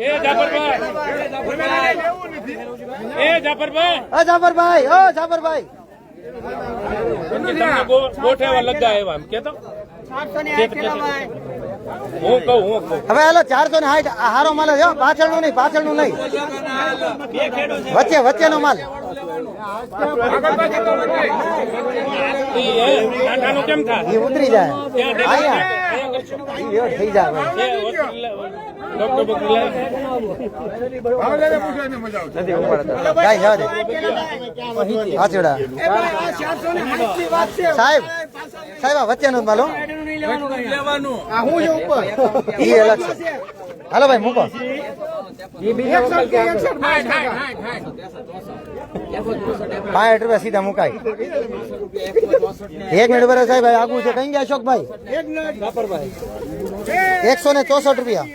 એ જાફરભાઈ. એ જાફરભાઈ. ઓ જાફરભાઈ ઓ જાફરભાઈ. ગોઠેવા લગા એવા એમ કેતો? હું કહું હું હવે હાલો ચારસો ને આ હારો માલ પાછળ હો, પાછળનું નહીં પાછળનું નહીં. વચ્ચે વચ્ચેનો માલ. ઈ એ ટાટાનું કેમ થાય ઉતરી જાય થઈ જાય. એ સાહેબ સાહેબ આ નું માલો હો. ઈ અલગ છે હાલો ભાઈ મૂકો પાંઠ રૂપિયા સીધા મુકાય. એક મિનિટ બરાબર સાહેબ, આગું છે. કઈ ગયા અશોકભાઈ એકસો ને ચોસઠ રૂપિયા.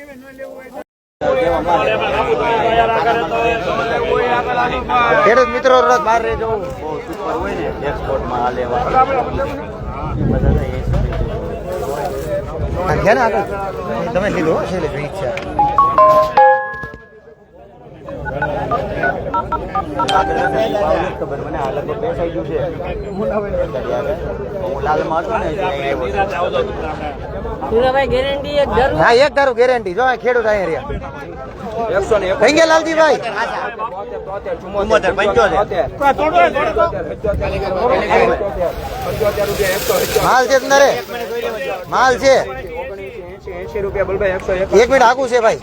ખેડૂત મિત્રો રોજ બહાર રહેજો. આ હો, ગેરંટી એક હા એક ધારું ગેરંટી જો ખેડૂત અહીંયા રહ્યા. કઈ ગયા લાલજીભાઈ માલ છે માલ છે. એક. મિનિટ આગું છે ભાઈ.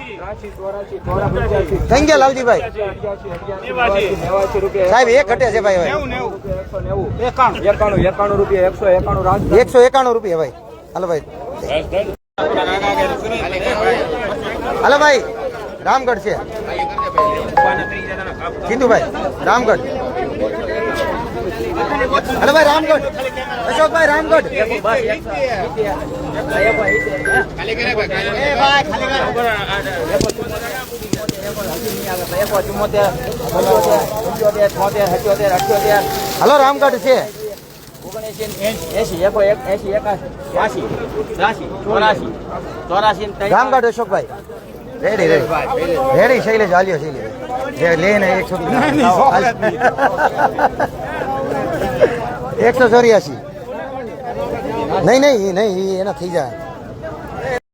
થઈ ગયા લાલજીભાઈ સાહેબ એક ઘટે છે ભાઈ હવે. એકાણું. એકાણું રૂપિયા એકસો એકાણું એકસો એકાણું રૂપિયા ભાઈ. હાલો ભાઈ. હાલો ભાઈ. રામગઢ છે. સિંધુભાઈ રામગઢ. હાલો ભાઈ રામગઢ. અશોકભાઈ રામગઢ. હલો રામગઢ છે. Ramgarh Ashokbhai. Ready ready ready Shailesh હાલ્યો શૈલેષ. જે એક એકસો એકસો ચોર્યાસી. નહીં નહીં નહીં એના થઈ જાય.